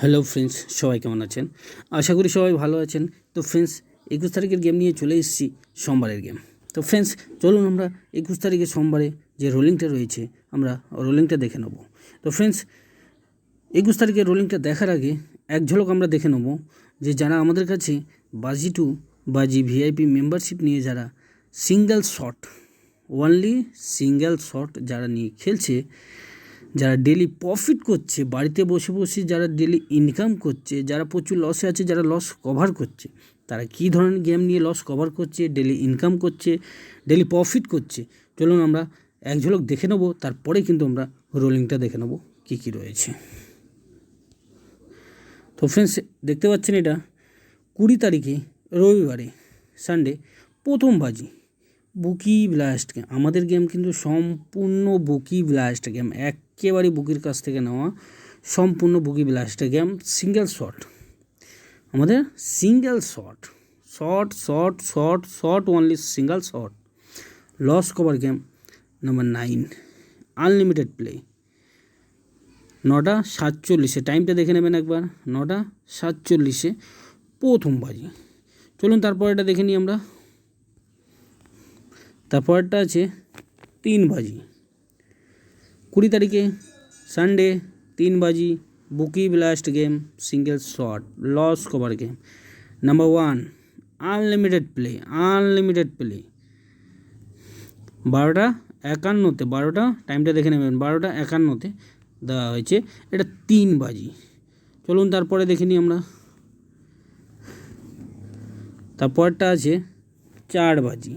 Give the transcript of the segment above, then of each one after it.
Hello friends সবাই কেমন আছেন? আশা করি সবাই ভালো আছেন। তো ফ্রেন্ডস একুশ তারিখের গেম নিয়ে চলে এসেছি সোমবারের গেম তো ফ্রেন্ডস চলুন আমরা একুশ তারিখে সোমবারে যে রোলিংটা রয়েছে, আমরা রোলিংটা দেখে নেব। তো ফ্রেন্ডস একুশ তারিখের রোলিংটা দেখার আগে এক ঝলক আমরা দেখে নেব যে যারা আমাদের কাছে বাজি টু বাজি ভিআইপি মেম্বারশিপ নিয়ে যারা single shot only single shot যারা নিয়ে খেলছে যারা ডেলি প্রফিট করছে, বাড়িতে বসে বসে যারা ডেলি ইনকাম করছে, যারা প্রচুর লসে আছে, যারা লস কভার করছে, তারা কী ধরনের গেম নিয়ে লস কভার করছে ডেলি ইনকাম করছে ডেলি প্রফিট করছে? চলুন আমরা এক ঝলক দেখে নেব, তারপরে কিন্তু আমরা রোলিংটা দেখে নেব কী কী রয়েছে। তো ফ্রেন্ডস দেখতে পাচ্ছেন এটা, কুড়ি তারিখে, রবিবারে সানডে প্রথম বাজি বুকি ব্লাস্ট গেম আমাদের গেম কিন্তু সম্পূর্ণ বুকি ব্লাস্ট গেম একেবারে বুকির কাছ থেকে নেওয়া সম্পূর্ণ bookie blast game single shot আমাদের single shot shot shot shot shot only single shot loss cover game number nine unlimited play নটা সাতচল্লিশে টাইমটা দেখে নেবেন একবার। নটা সাতচল্লিশে প্রথম বাজি। চলুন তারপরেটা দেখে নিই আমরা। তারপরটা আছে তিন বাজি। কুড়ি তারিখে সানডে, তিন বাজি, bookie blast game, single shot, loss cover game. Number one, unlimited play unlimited play. বারোটা একান্নতে, বারোটা, টাইমটা দেখে নেবেন, বারোটা একান্নতে দেওয়া হয়েছে। এটা তিন বাজি। চলুন তারপরে দেখে নিই আমরা। তারপরটা আছে চার বাজি।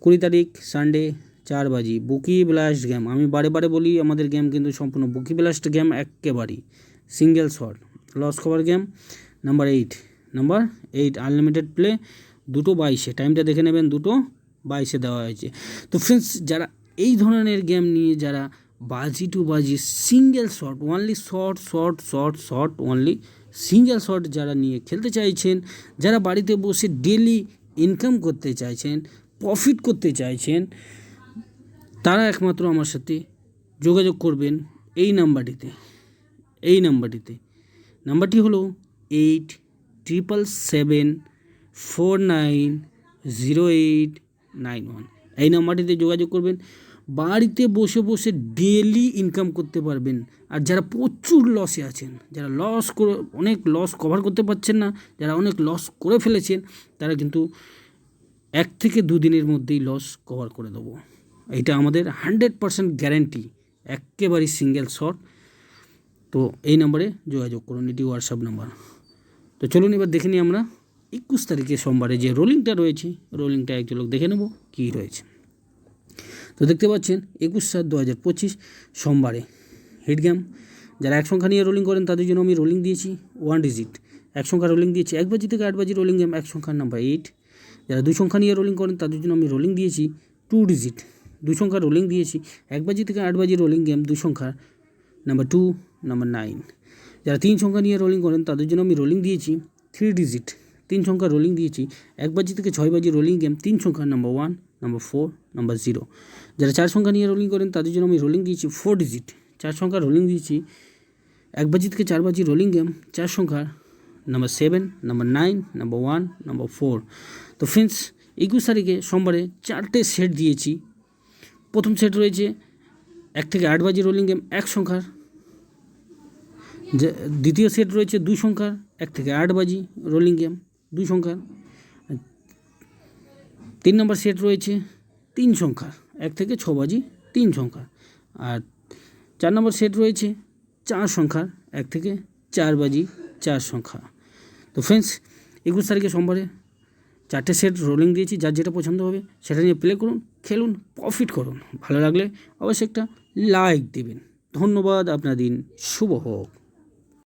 কুড়ি তারিখ, সানডে চার বাজি। Bookie blast game. আমি বারে বারে বলি, আমাদের গেম কিন্তু সম্পূর্ণ বুকি ব্লাস্ট গেম একেবারেই single shot, loss cover game. Number eight number eight, unlimited play, দুটো বাইশে। টাইমটা দেখে নেবেন, দুটো বাইশে দেওয়া হয়েছে। তো ফ্রেন্ডস যারা এই ধরনের গেম নিয়ে, যারা বাজি টু বাজি single shot only short short short short only single shot যারা নিয়ে খেলতে চাইছেন, যারা বাড়িতে বসে ডেলি ইনকাম করতে চাইছেন প্রফিট করতে চাইছেন তারা একমাত্র আমার সাথে যোগাযোগ করবেন এই নাম্বারটিতে এই নাম্বারটিতে। নাম্বারটি হলো eight triple seven four nine zero eight nine one. এই নাম্বারটিতে যোগাযোগ করবেন। বাড়িতে বসে বসে ডেলি ইনকাম করতে পারবেন। আর যারা প্রচুর লসে আছেন, যারা লস করে, অনেক লস কভার করতে পারছেন না, যারা অনেক লস করে ফেলেছেন, তারা কিন্তু এক থেকে দুদিনের মধ্যেই লস কভার করে দেবো। এইটা আমাদের হান্ড্রেড পারসেন্ট গ্যারেন্টি একেবারেই সিঙ্গেল শট। তো এই নম্বরে যোগাযোগ করুন, এটি হোয়াটসঅ্যাপ নাম্বার। তো চলুন এবার দেখে নিই আমরা একুশ তারিখে সোমবারে যে রোলিংটা রয়েছে, রোলিংটা এক ঝলক দেখে নেব কী রয়েছে। তো দেখতে পাচ্ছেন একুশ সাত দু হাজার পঁচিশ সোমবারে হিট গেম। যারা এক সংখ্যা নিয়ে রোলিং করেন, তাদের জন্য আমি রোলিং দিয়েছি ওয়ান ডিজিট। এক সংখ্যা রোলিং দিয়েছি এক বাজি থেকে আট বাজি রোলিং গেম এক সংখ্যার নাম্বার এইট। যারা দুই সংখ্যা নিয়ে রোলিং করেন, তাদের জন্য আমি রোলিং দিয়েছি টু ডিজিট। দুই সংখ্যা রোলিং দিয়েছি। এক বাজি থেকে আট বাজি রোলিং গেম দুই সংখ্যার নাম্বার টু নাম্বার নাইন যারা তিন সংখ্যা নিয়ে রোলিং করেন, তাদের জন্য আমি রোলিং দিয়েছি থ্রি ডিজিট তিন সংখ্যা রোলিং দিয়েছি। এক বাজি থেকে ছয় বাজি রোলিং গেম তিন সংখ্যার number one number four number zero যারা চার সংখ্যা নিয়ে রোলিং করেন, তাদের জন্য আমি রোলিং দিয়েছি ফোর ডিজিট চার সংখ্যা রোলিং দিয়েছি। এক বাজি থেকে চার বাজি রোলিং গেম চার সংখ্যার number seven number nine number one number four তো ফ্রেন্ডস একুশ তারিখে সোমবারে চারটে সেট দিয়েছি। প্রথম সেট রয়েছে। এক থেকে আট বাজি রোলিং গেম এক সংখ্যার। দ্বিতীয় সেট রয়েছে দুই সংখ্যার, এক থেকে আট বাজি রোলিং গেম দুই সংখ্যার। তিন নম্বর সেট রয়েছে তিন সংখ্যার, এক থেকে ছ বাজি তিন সংখ্যার। আর চার নম্বর সেট রয়েছে চার সংখ্যার, এক থেকে চার বাজি চার সংখ্যা তো ফ্রেন্ডস একুশ তারিখে সোমবারে চারটে সেট রোলিং দিয়েছি, যার যেটা পছন্দ হবে সেটা নিয়ে প্লে করুন। খেলুন প্রফিট করুন। ভালো লাগলে অবশ্যই একটা লাইক দেবেন। ধন্যবাদ আপনার দিন শুভ হোক।